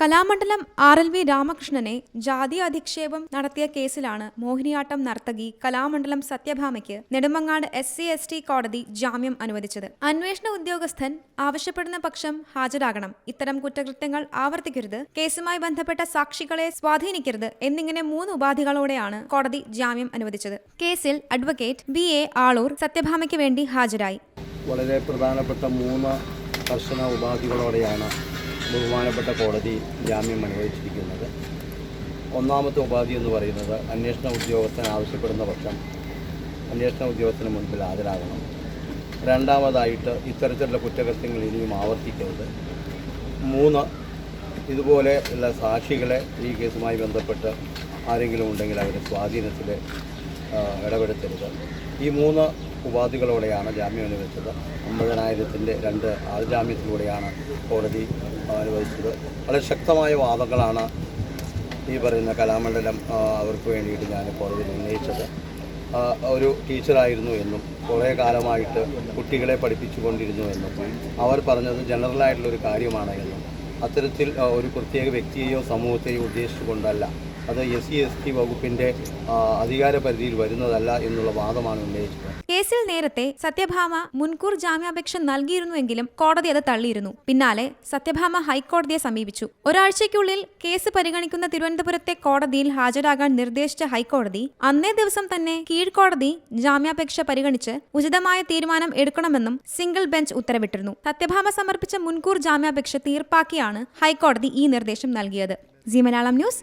Kalamandalam R L V രാമകൃഷ്ണനെ ജാതി അധിക്ഷേപം നടത്തിയ കേസിലാണ് മോഹിനിയാട്ടം നർത്തകി Kalamandalam സത്യഭാമയ്ക്ക് Nedumangad S C S T കോടതി ജാമ്യം അനുവദിച്ചത്. അന്വേഷണ ഉദ്യോഗസ്ഥൻ ആവശ്യപ്പെടുന്ന പക്ഷം ഹാജരാകണം. ഇത്തരം കുറ്റകൃത്യങ്ങൾ ആവർത്തിക്കരുത്. കേസുമായി ബന്ധപ്പെട്ട സാക്ഷികളെ സ്വാധീനിക്കരുത് എന്നിങ്ങനെ മൂന്ന് ഉപാധികളോടെയാണ് കോടതി ജാമ്യം അനുവദിച്ചത്. കേസിൽ അഡ്വക്കേറ്റ് ബി എ ആളൂർ സത്യഭാമയ്ക്ക് വേണ്ടി ഹാജരായി. വളരെ പ്രധാനപ്പെട്ട മൂന്ന് കർശന ഉപാധികളോടെയാണ് ബഹുമാനപ്പെട്ട കോടതി ജാമ്യം അനുവദിച്ചിരിക്കുന്നത്. ഒന്നാമത്തെ ഉപാധി എന്ന് പറയുന്നത് അന്വേഷണ ഉദ്യോഗസ്ഥൻ ആവശ്യപ്പെടുന്ന പക്ഷം അന്വേഷണ ഉദ്യോഗസ്ഥന് മുൻപിൽ ഹാജരാകണം. രണ്ടാമതായിട്ട് ഇത്തരത്തിലുള്ള കുറ്റകൃത്യങ്ങൾ ഇനിയും ആവർത്തിക്കരുത്. മൂന്ന് ഇതുപോലെ ഉള്ള സാക്ഷികളെ ഈ കേസുമായി ബന്ധപ്പെട്ട് ആരെങ്കിലും ഉണ്ടെങ്കിൽ അവരെ സ്വാധീനത്തിൽ ഇടപെടുത്തരുത് ഈ മൂന്ന് ഉപാധികളോടെയാണ് ജാമ്യം അനുവദിച്ചത്. അമ്പതിനായിരത്തിന്റെ രണ്ട് ആൾജാമ്യത്തിലൂടെയാണ് കോടതി അനുവദിച്ചത്. വളരെ ശക്തമായ വാദങ്ങളാണ് ഈ പറയുന്ന കലാമണ്ഡലം അവർക്ക് വേണ്ടിയിട്ട് ഞാൻ കോടതിയിൽ ഉന്നയിച്ചത്. ഒരു ടീച്ചറായിരുന്നു എന്നും കുറേ കാലമായിട്ട് കുട്ടികളെ പഠിപ്പിച്ചുകൊണ്ടിരുന്നു എന്നും അവർ പറഞ്ഞത് ജനറലായിട്ടുള്ളൊരു കാര്യമാണ് എന്നും. അത്തരത്തിൽ ഒരു പ്രത്യേക വ്യക്തിയെയോ സമൂഹത്തെയോ ഉദ്ദേശിച്ചുകൊണ്ടല്ല. അത് എസ് സി എസ് ടി വകുപ്പിന്റെ അധികാര പരിധിയിൽ വരുന്നതല്ല എന്നുള്ള വാദമാണ് ഉന്നയിച്ചത്. കേസിൽ നേരത്തെ സത്യഭാമ മുൻകൂർ ജാമ്യാപേക്ഷ നൽകിയിരുന്നുവെങ്കിലും കോടതി അത് തള്ളിയിരുന്നു. പിന്നാലെ സത്യഭാമ ഹൈക്കോടതിയെ സമീപിച്ചു. ഒരാഴ്ചയ്ക്കുള്ളിൽ കേസ് പരിഗണിക്കുന്ന തിരുവനന്തപുരത്തെ കോടതിയിൽ ഹാജരാകാൻ നിർദ്ദേശിച്ച ഹൈക്കോടതി അന്നേ ദിവസം തന്നെ കീഴ്ക്കോടതി ജാമ്യാപേക്ഷ പരിഗണിച്ച് ഉചിതമായ തീരുമാനം എടുക്കണമെന്നും സിംഗിൾ ബെഞ്ച് ഉത്തരവിട്ടിരുന്നു. സത്യഭാമ സമർപ്പിച്ച മുൻകൂർ ജാമ്യാപേക്ഷ തീർപ്പാക്കിയാണ് ഹൈക്കോടതി ഈ നിർദ്ദേശം നൽകിയത്. Zee Malayalam news